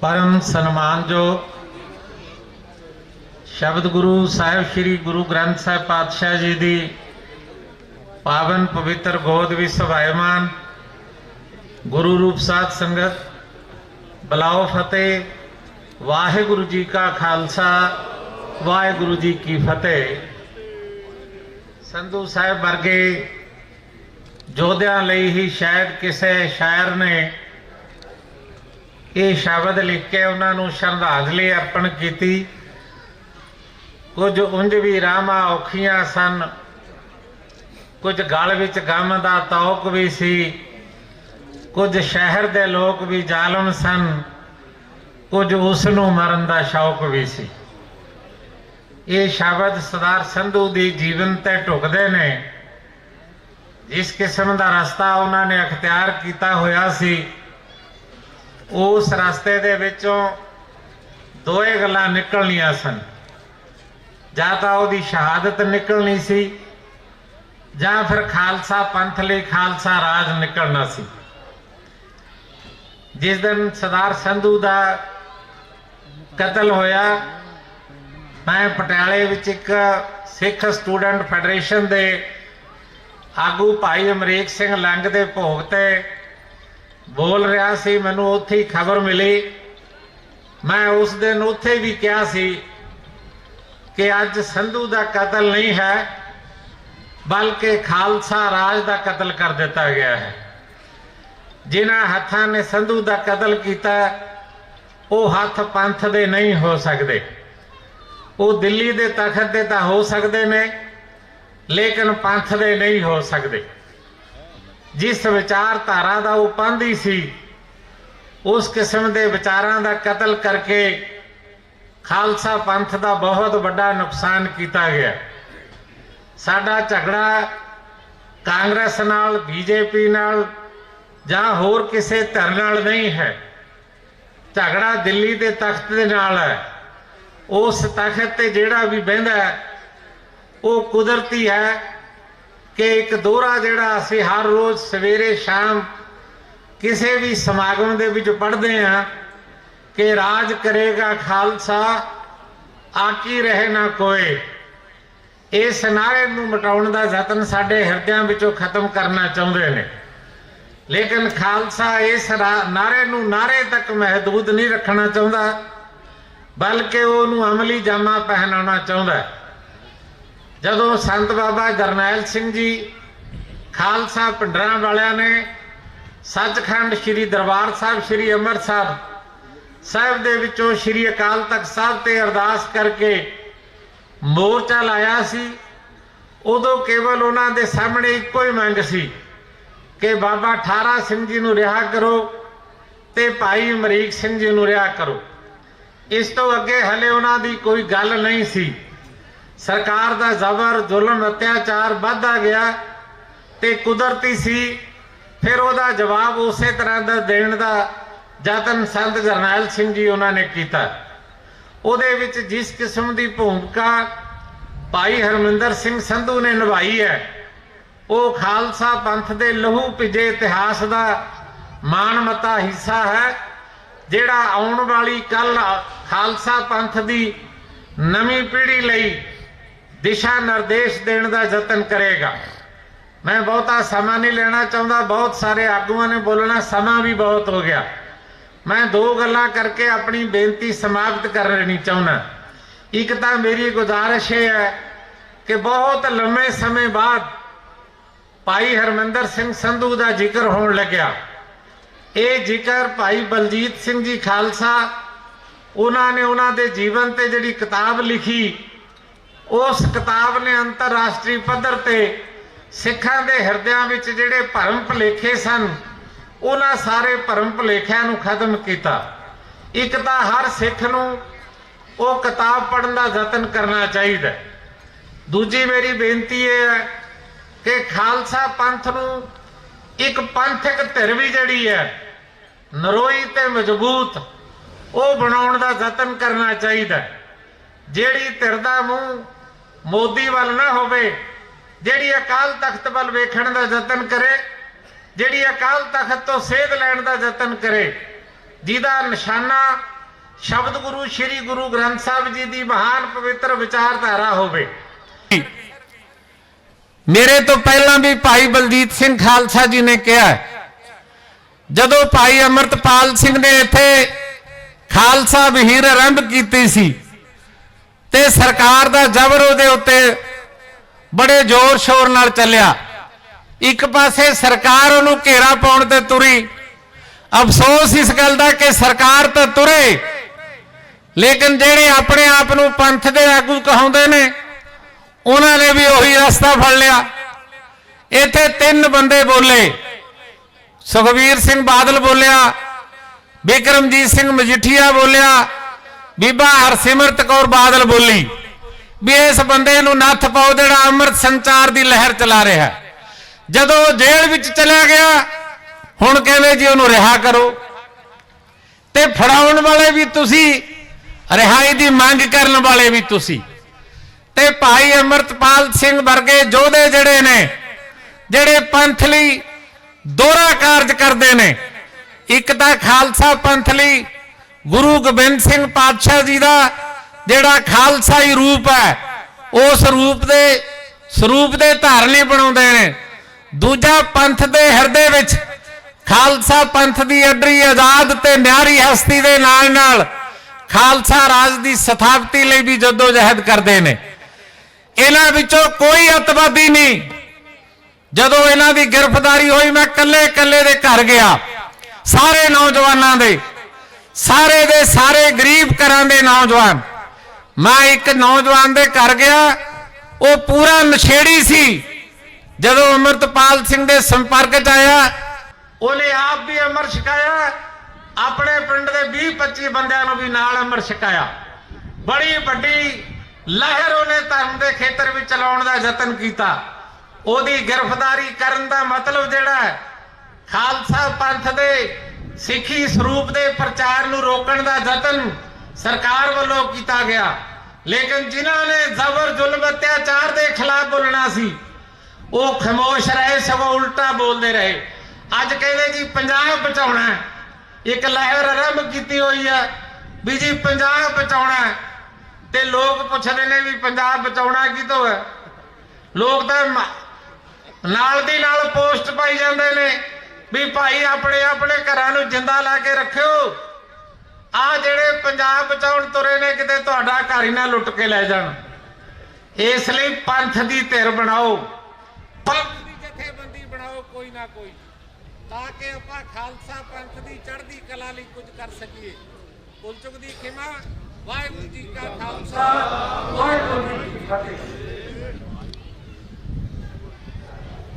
ਪਰਮ ਸਨਮਾਨਯੋਗ ਸ਼ਬਦ ਗੁਰੂ ਸਾਹਿਬ ਸ੍ਰੀ ਗੁਰੂ ਗ੍ਰੰਥ ਸਾਹਿਬ ਪਾਤਸ਼ਾਹ ਜੀ ਦੀ ਪਾਵਨ ਪਵਿੱਤਰ ਗੋਦ ਵਿੱਚ ਸਵਾਇਮਾਨ ਗੁਰੂ ਰੂਪ ਸਾਧ ਸੰਗਤ, ਬਲਾਓ ਫਤਿਹ, ਵਾਹਿਗੁਰੂ ਜੀ ਕਾ ਖਾਲਸਾ, ਵਾਹਿਗੁਰੂ ਜੀ ਕੀ ਫਤਿਹ। ਸੰਧੂ ਸਾਹਿਬ ਵਰਗੇ ਜੋਧਿਆਂ ਲਈ ਹੀ ਸ਼ਾਇਦ ਕਿਸੇ ਸ਼ਾਇਰ ਨੇ ਇਹ ਸ਼ਬਦ ਲਿਖ ਕੇ ਉਹਨਾਂ ਨੂੰ ਸ਼ਰਧਾਂਜਲੀ ਅਰਪਣ ਕੀਤੀ। ਕੁਝ ਉਂਝ ਵੀ ਰਾਮਾਂ ਔਖੀਆਂ ਸਨ। ਕੁਝ ਗਲ ਵਿੱਚ ਗਮ ਦਾ ਤੌਕ ਵੀ ਸੀ। ਕੁਝ ਸ਼ਹਿਰ ਦੇ ਲੋਕ ਵੀ ਜ਼ਾਲਮ ਸਨ। ਕੁਝ ਉਸ ਨੂੰ ਮਰਨ ਦਾ ਸ਼ੌਕ ਵੀ ਸੀ। ਇਹ ਸ਼ਬਦ ਸਰਦਾਰ ਸੰਧੂ ਦੀ ਜੀਵਨ ਤੇ ਢੁਕਦੇ ਨੇ। ਇਸ ਕਿਸਮ ਦਾ ਰਸਤਾ ਉਹਨਾਂ ਨੇ ਅਖਤਿਆਰ ਕੀਤਾ ਹੋਇਆ ਸੀ ਉਸ ਰਸਤੇ ਦੇ ਵਿੱਚੋਂ ਦੋਏ ਗੱਲਾਂ ਨਿਕਲਣੀਆਂ ਸਨ। ਜਾਂ ਤਾਂ ਉਹਦੀ ਸ਼ਹਾਦਤ ਨਿਕਲਣੀ ਸੀ, ਜਾਂ ਫਿਰ ਖਾਲਸਾ ਪੰਥ ਲਈ ਖਾਲਸਾ ਰਾਜ ਨਿਕਲਣਾ ਸੀ। ਜਿਸ ਦਿਨ ਸਰਦਾਰ ਸੰਧੂ ਦਾ ਕਤਲ ਹੋਇਆ, ਮੈਂ ਪਟਿਆਲੇ ਵਿੱਚ ਇੱਕ ਸਿੱਖ ਸਟੂਡੈਂਟ ਫੈਡਰੇਸ਼ਨ ਦੇ ਆਗੂ ਭਾਈ ਅਮਰੀਕ ਸਿੰਘ ਲੰਗ ਦੇ ਭੋਗ ਤੇ ਬੋਲ ਰਿਹਾ ਸੀ, ਮੈਨੂੰ ਉੱਥੇ ਹੀ ਖਬਰ ਮਿਲੀ। ਮੈਂ ਉਸ ਦਿਨ ਉੱਥੇ ਵੀ ਕਿਹਾ ਸੀ ਕਿ ਅੱਜ ਸੰਧੂ ਦਾ ਕਤਲ ਨਹੀਂ ਹੈ, ਬਲਕਿ ਖਾਲਸਾ ਰਾਜ ਦਾ ਕਤਲ ਕਰ ਦਿੱਤਾ ਗਿਆ ਹੈ। ਜਿਨ੍ਹਾਂ ਹੱਥਾਂ ਨੇ ਸੰਧੂ ਦਾ ਕਤਲ ਕੀਤਾ, ਉਹ ਹੱਥ ਪੰਥ ਦੇ ਨਹੀਂ ਹੋ ਸਕਦੇ। ਉਹ ਦਿੱਲੀ ਦੇ ਤਖਤ ਤੇ ਤਾਂ ਹੋ ਸਕਦੇ ਨੇ, ਲੇਕਿਨ ਪੰਥ ਦੇ ਨਹੀਂ ਹੋ ਸਕਦੇ। ਜਿਸ ਵਿਚਾਰਧਾਰਾ ਦਾ ਉਹ ਪਾਂਦੀ ਸੀ, ਉਸ ਕਿਸਮ ਦੇ ਵਿਚਾਰਾਂ ਦਾ ਕਤਲ ਕਰਕੇ ਖਾਲਸਾ ਪੰਥ ਦਾ ਬਹੁਤ ਵੱਡਾ ਨੁਕਸਾਨ ਕੀਤਾ ਗਿਆ। ਸਾਡਾ ਝਗੜਾ ਕਾਂਗਰਸ ਨਾਲ, ਬੀਜੇਪੀ ਨਾਲ ਜਾਂ ਹੋਰ ਕਿਸੇ ਧਿਰ ਨਾਲ ਨਹੀਂ ਹੈ। ਝਗੜਾ ਦਿੱਲੀ ਦੇ ਤਖਤ ਦੇ ਨਾਲ ਹੈ। ਉਸ ਤਖਤ ਤੇ ਜਿਹੜਾ ਵੀ ਬਹਿੰਦਾ ਉਹ ਕੁਦਰਤੀ ਹੈ ਕਿ ਇੱਕ ਦੋਹਰਾ ਜਿਹੜਾ ਅਸੀਂ ਹਰ ਰੋਜ਼ ਸਵੇਰੇ ਸ਼ਾਮ ਕਿਸੇ ਵੀ ਸਮਾਗਮ ਦੇ ਵਿੱਚ ਪੜ੍ਹਦੇ ਹਾਂ ਕਿ ਰਾਜ ਕਰੇਗਾ ਖਾਲਸਾ, ਆਕੀ ਰਹੇ ਨਾ ਕੋਏ ਇਸ ਨਾਰੇ ਨੂੰ ਮਿਟਾਉਣ ਦਾ ਯਤਨ ਸਾਡੇ ਹਿਰਦਿਆਂ ਵਿੱਚੋਂ ਖਤਮ ਕਰਨਾ ਚਾਹੁੰਦੇ ਨੇ ਲੇਕਿਨ ਖਾਲਸਾ ਇਸ ਰਾ- ਨਾਰੇ ਨੂੰ ਨਾਰੇ ਤੱਕ ਮਹਦੂਦ ਨਹੀਂ ਰੱਖਣਾ ਚਾਹੁੰਦਾ, ਬਲਕਿ ਉਹਨੂੰ ਅਮਲੀ ਜਾਮਾ ਪਹਿਨਾਉਣਾ ਚਾਹੁੰਦਾ ਹੈ। ਜਦੋਂ ਸੰਤ ਬਾਬਾ ਜਰਨੈਲ ਸਿੰਘ ਜੀ ਖਾਲਸਾ ਪਿੰਡਰਾਂ ਵਾਲਿਆਂ ਨੇ ਸੱਚਖੰਡ ਸ੍ਰੀ ਦਰਬਾਰ ਸਾਹਿਬ, ਸ੍ਰੀ ਅੰਮ੍ਰਿਤਸਰ ਸਾਹਿਬ ਦੇ ਵਿੱਚੋਂ ਸ੍ਰੀ ਅਕਾਲ ਤਖਤ ਸਾਹਿਬ ਤੇ ਅਰਦਾਸ ਕਰਕੇ ਮੋਰਚਾ ਲਾਇਆ ਸੀ, ਉਦੋਂ ਕੇਵਲ ਉਹਨਾਂ ਦੇ ਸਾਹਮਣੇ ਇੱਕੋ ਹੀ ਮੰਗ ਸੀ ਕਿ ਬਾਬਾ ਠਾਰਾ ਸਿੰਘ ਜੀ ਨੂੰ ਰਿਹਾ ਕਰੋ ਤੇ ਭਾਈ ਅਮਰੀਕ ਸਿੰਘ ਜੀ ਨੂੰ ਰਿਹਾ ਕਰੋ। ਇਸ ਤੋਂ ਅੱਗੇ ਹਲੇ ਉਹਨਾਂ ਦੀ ਕੋਈ ਗੱਲ ਨਹੀਂ ਸੀ। ਸਰਕਾਰ ਦਾ ਜ਼ਬਰ, ਜ਼ੁਲਮ, ਅਤਿਆਚਾਰ ਵੱਧਦਾ ਗਿਆ ਤੇ ਕੁਦਰਤੀ ਸੀ। ਫਿਰ ਉਹਦਾ ਜਵਾਬ ਉਸੇ ਤਰ੍ਹਾਂ ਦਾ ਦੇਣ ਦਾ ਯਤਨ ਸੰਤ ਜਰਨੈਲ ਸਿੰਘ ਜੀ ਉਹਨਾਂ ਨੇ ਕੀਤਾ। ਉਹਦੇ ਵਿੱਚ ਜਿਸ ਕਿਸਮ ਦੀ ਭੂਮਿਕਾ ਭਾਈ ਹਰਮਿੰਦਰ ਸਿੰਘ ਸੰਧੂ ਨੇ ਨਿਭਾਈ ਹੈ, ਉਹ ਖਾਲਸਾ ਪੰਥ ਦੇ ਲਹੂ ਭਿੱਜੇ ਇਤਿਹਾਸ ਦਾ ਮਾਣਮੱਤਾ ਹਿੱਸਾ ਹੈ, ਜਿਹੜਾ ਆਉਣ ਵਾਲੀ ਕੱਲ ਖਾਲਸਾ ਪੰਥ ਦੀ ਨਵੀਂ ਪੀੜ੍ਹੀ ਲਈ ਦਿਸ਼ਾ ਨਿਰਦੇਸ਼ ਦੇਣ ਦਾ ਯਤਨ ਕਰੇਗਾ। ਮੈਂ ਬਹੁਤਾ ਸਮਾਂ ਨਹੀਂ ਲੈਣਾ ਚਾਹੁੰਦਾ, ਬਹੁਤ ਸਾਰੇ ਆਗੂਆਂ ਨੇ ਬੋਲਣਾ, ਸਮਾਂ ਵੀ ਬਹੁਤ ਹੋ ਗਿਆ। ਮੈਂ ਦੋ ਗੱਲਾਂ ਕਰਕੇ ਆਪਣੀ ਬੇਨਤੀ ਸਮਾਪਤ ਕਰਨੀ ਚਾਹੁੰਦਾ। ਇੱਕ ਤਾਂ ਮੇਰੀ ਗੁਜ਼ਾਰਿਸ਼ ਇਹ ਹੈ ਕਿ ਬਹੁਤ ਲੰਮੇ ਸਮੇਂ ਬਾਅਦ ਭਾਈ ਹਰਮਿੰਦਰ ਸਿੰਘ ਸੰਧੂ ਦਾ ਜ਼ਿਕਰ ਹੋਣ ਲੱਗਿਆ। ਇਹ ਜ਼ਿਕਰ ਭਾਈ ਬਲਜੀਤ ਸਿੰਘ ਜੀ ਖਾਲਸਾ, ਉਹਨਾਂ ਨੇ ਉਹਨਾਂ ਦੇ ਜੀਵਨ ਤੇ ਜਿਹੜੀ ਕਿਤਾਬ ਲਿਖੀ ਉਸ ਕਿਤਾਬ ਨੇ ਅੰਤਰਰਾਸ਼ਟਰੀ ਪੱਧਰ ਤੇ ਸਿੱਖਾਂ ਦੇ ਹਿਰਦਿਆਂ ਵਿੱਚ ਜਿਹੜੇ ਭਰਮ ਭੁਲੇਖੇ ਸਨ, ਉਹਨਾਂ ਸਾਰੇ ਭਰਮ ਭੁਲੇਖਿਆਂ ਨੂੰ ਖਤਮ ਕੀਤਾ। ਇੱਕ ਤਾਂ ਹਰ ਸਿੱਖ ਨੂੰ ਉਹ ਕਿਤਾਬ ਪੜ੍ਹਨ ਦਾ ਯਤਨ ਕਰਨਾ ਚਾਹੀਦਾ। ਦੂਜੀ ਮੇਰੀ ਬੇਨਤੀ ਇਹ ਹੈ ਕਿ ਖਾਲਸਾ ਪੰਥ ਨੂੰ ਇੱਕ ਪੰਥਕ ਧਿਰ ਵੀ ਜਿਹੜੀ ਹੈ, ਨਰੋਈ ਤੇ ਮਜ਼ਬੂਤ, ਉਹ ਬਣਾਉਣ ਦਾ ਯਤਨ ਕਰਨਾ ਚਾਹੀਦਾ। ਜਿਹੜੀ ਧਿਰ ਦਾ ਮੂੰਹ ਮੋਦੀ ਵੱਲ ਨਾ ਹੋਵੇ, ਜਿਹੜੀ ਅਕਾਲ ਤਖਤ ਵੱਲ ਵੇਖਣ ਦਾ ਯਤਨ ਕਰੇ, ਜਿਹੜੀ ਅਕਾਲ ਤਖਤ ਤੋਂ ਸੇਧ ਲੈਣ ਦਾ ਯਤਨ ਕਰੇ, ਜਿਹਦਾ ਨਿਸ਼ਾਨਾ ਸ਼ਬਦ ਗੁਰੂ ਸ੍ਰੀ ਗੁਰੂ ਗ੍ਰੰਥ ਸਾਹਿਬ ਜੀ ਦੀ ਮਹਾਨ ਪਵਿੱਤਰ ਵਿਚਾਰਧਾਰਾ ਹੋਵੇ। ਮੇਰੇ ਤੋਂ ਪਹਿਲਾਂ ਵੀ ਭਾਈ ਬਲਜੀਤ ਸਿੰਘ ਖਾਲਸਾ ਜੀ ਨੇ ਕਿਹਾ ਜਦੋਂ ਭਾਈ ਅਮਰਤਪਾਲ ਸਿੰਘ ਨੇ ਇੱਥੇ ਖਾਲਸਾ ਵਹੀਰ ਆਰੰਭ ਕੀਤੀ ਸੀ ਤੇ ਸਰਕਾਰ ਦਾ ਜ਼ਬਰ ਉਹਦੇ ਉੱਤੇ ਬੜੇ ਜ਼ੋਰ ਸ਼ੋਰ ਨਾਲ ਚੱਲਿਆ। ਇੱਕ ਪਾਸੇ ਸਰਕਾਰ ਉਹਨੂੰ ਘੇਰਾ ਪਾਉਣ ਤੇ ਤੁਰੀ। ਅਫਸੋਸ ਇਸ ਗੱਲ ਦਾ ਕਿ ਸਰਕਾਰ ਤਾਂ ਤੁਰੇ। ਲੇਕਿਨ ਜਿਹੜੇ ਆਪਣੇ ਆਪ ਨੂੰ ਪੰਥ ਦੇ ਆਗੂ ਕਹਾਉਂਦੇ ਨੇ, ਉਹਨਾਂ ਨੇ ਵੀ ਉਹੀ ਰਸਤਾ ਫੜ ਲਿਆ। ਇੱਥੇ ਤਿੰਨ ਬੰਦੇ ਬੋਲੇ। ਸੁਖਵੀਰ ਸਿੰਘ ਬਾਦਲ ਬੋਲਿਆ ਬਿਕਰਮਜੀਤ ਸਿੰਘ ਮਜੀਠੀਆ ਬੋਲਿਆ ਬੀਬਾ ਹਰਸਿਮਰਤ ਕੌਰ ਬਾਦਲ ਬੋਲੀ ਵੀ ਇਸ ਬੰਦੇ ਨੂੰ ਨੱਥ ਪਾਓ ਜਿਹੜਾ ਅੰਮ੍ਰਿਤ ਸੰਚਾਰ ਦੀ ਲਹਿਰ ਚਲਾ ਰਿਹਾ ਹੈ। ਜਦੋਂ ਜੇਲ੍ਹ ਵਿੱਚ ਚਲਾ ਗਿਆ, ਹੁਣ ਕਹਿੰਦੇ ਜੀ ਉਹਨੂੰ ਰਿਹਾ ਕਰੋ ਤੇ ਫੜਾਉਣ ਵਾਲੇ ਵੀ ਤੁਸੀਂ, ਰਿਹਾਈ ਦੀ ਮੰਗ ਕਰਨ ਵਾਲੇ ਵੀ ਤੁਸੀਂ ਤੇ ਭਾਈ ਅਮਰਤਪਾਲ ਸਿੰਘ ਵਰਗੇ ਯੋਧੇ ਜਿਹੜੇ ਨੇ, ਜਿਹੜੇ ਪੰਥ ਲਈ ਦੋਹਰਾ ਕਾਰਜ ਕਰਦੇ ਨੇ, ਇੱਕ ਤਾਂ ਖਾਲਸਾ ਪੰਥ ਲਈ ਗੁਰੂ ਗੋਬਿੰਦ ਸਿੰਘ ਪਾਤਸ਼ਾਹ ਜੀ ਦਾ ਜਿਹੜਾ ਖਾਲਸਾਈ ਰੂਪ ਹੈ, ਉਸ ਰੂਪ ਦੇ ਸਰੂਪ ਦੇ ਧਾਰਨੀ ਬਣਾਉਂਦੇ ਨੇ। ਦੂਜਾ ਪੰਥ ਦੇ ਹਿਰਦੇ ਵਿੱਚ ਖਾਲਸਾ ਪੰਥ ਦੀ ਅਡਰੀ ਆਜ਼ਾਦ ਤੇ ਨਿਆਰੀ ਹਸਤੀ ਦੇ ਨਾਲ ਨਾਲ ਖਾਲਸਾ ਰਾਜ ਦੀ ਸਥਾਪਤੀ ਲਈ ਵੀ ਜਦੋਜਹਿਦ ਕਰਦੇ ਨੇ। ਇਹਨਾਂ ਵਿੱਚੋਂ ਕੋਈ ਅਤਵਾਦੀ ਨਹੀਂ। ਜਦੋਂ ਇਹਨਾਂ ਦੀ ਗ੍ਰਿਫਤਾਰੀ ਹੋਈ, ਮੈਂ ਕੱਲੇ ਕੱਲੇ ਦੇ ਘਰ ਗਿਆ। ਸਾਰੇ ਨੌਜਵਾਨਾਂ ਦੇ ਸਾਰੇ ਦੇ ਸਾਰੇ ਗਰੀਬ ਘਰਾਂ ਦੇ ਨੌਜਵਾਨ। ਮੈਂ ਇੱਕ ਨੌਜਵਾਨ ਦੇ ਘਰ ਗਿਆ, ਉਹ ਪੂਰਾ ਨਸ਼ੇੜੀ ਸੀ। ਜਦੋਂ ਅਮਰਤਪਾਲ ਸਿੰਘ ਦੇ ਸੰਪਰਕ 'ਚ ਆਇਆ, ਉਹਨੇ ਆਪ ਵੀ ਅਮਰ ਛਕਾਇਆ, ਆਪਣੇ ਪਿੰਡ ਦੇ 20 25 ਬੰਦਿਆਂ ਨੂੰ ਵੀ ਨਾਲ ਅਮਰ ਛਕਾਇਆ। ਬੜੀ ਵੱਡੀ ਲਹਿਰ ਉਹਨੇ ਧਰਮ ਦੇ ਖੇਤਰ ਵਿੱਚ ਚਲਾਉਣ ਦਾ ਯਤਨ ਕੀਤਾ। ਉਹਦੀ ਗ੍ਰਿਫਤਾਰੀ ਕਰਨ ਦਾ ਮਤਲਬ ਜਿਹੜਾ ਖਾਲਸਾ ਪੰਥ ਦੇ ਸਿੱਖੀ ਸਰੂਪ ਦੇ ਪ੍ਰਚਾਰ ਨੂੰ ਰੋਕਣ ਦਾ ਯਤਨ ਸਰਕਾਰ ਵੱਲੋਂ ਕੀਤਾ ਗਿਆ। ਲੇਕਿਨ ਜਿਨ੍ਹਾਂ ਨੇ ਜ਼ਬਰ ਜ਼ੁਲਮ ਅਤਿਆਚਾਰ ਦੇ ਖਿਲਾਫ ਬੋਲਣਾ ਸੀ, ਉਹ ਖਮੋਸ਼ ਰਹੇ, ਸਗੋਂ ਉਲਟਾ ਬੋਲਦੇ ਰਹੇ। ਅੱਜ ਕਹਿੰਦੇ ਜੀ ਪੰਜਾਬ ਬਚਾਉਣਾ ਇੱਕ ਲਹਿਰ ਆਰੰਭ ਕੀਤੀ ਹੋਈ ਹੈ ਵੀ ਜੀ ਪੰਜਾਬ ਬਚਾਉਣਾ ਤੇ ਲੋਕ ਪੁੱਛਦੇ ਨੇ ਵੀ ਪੰਜਾਬ ਬਚਾਉਣਾ ਕਿਤੋਂ ਹੈ। ਲੋਕ ਤਾਂ ਨਾਲ ਦੀ ਨਾਲ ਪੋਸਟ ਪਾਈ ਜਾਂਦੇ ਨੇ। ਵੀ ਭਾਈ ਆਪਣੇ ਆਪਣੇ ਘਰਾਂ ਨੂੰ ਜਿੰਦਾ ਲਾ ਕੇ ਰੱਖਿਓ। ਆ ਜਿਹੜੇ ਪੰਜਾਬ ਬਚਾਉਣ ਤੁਰੇ ਨੇ, ਕਿਤੇ ਤੁਹਾਡਾ ਘਰ ਹੀ ਨਾ ਲੁੱਟ ਕੇ ਲੈ ਜਾਣ। ਇਸ ਲਈ ਪੰਥ ਦੀ ਧਿਰ ਬਣਾਓ। ਪੰਥ ਦੀ ਜਥੇਬੰਦੀ ਬਣਾਓ, ਕੋਈ ਨਾ ਕੋਈ। ਤਾਂ ਕਿ ਆਪਾਂ ਖਾਲਸਾ ਪੰਥ ਦੀ ਚੜ੍ਹਦੀ ਕਲਾ ਲਈ ਕੁਝ ਕਰ ਸਕੀਏ। ਕੁਲ ਚੁੱਕ ਦੀ ਖਿਮਾ, ਵਾਹਿਗੁਰੂ ਜੀ ਕਾ ਖਾਲਸਾ, ਵਾਹਿਗੁਰੂ ਜੀ ਕੀ ਫਤਿਹ।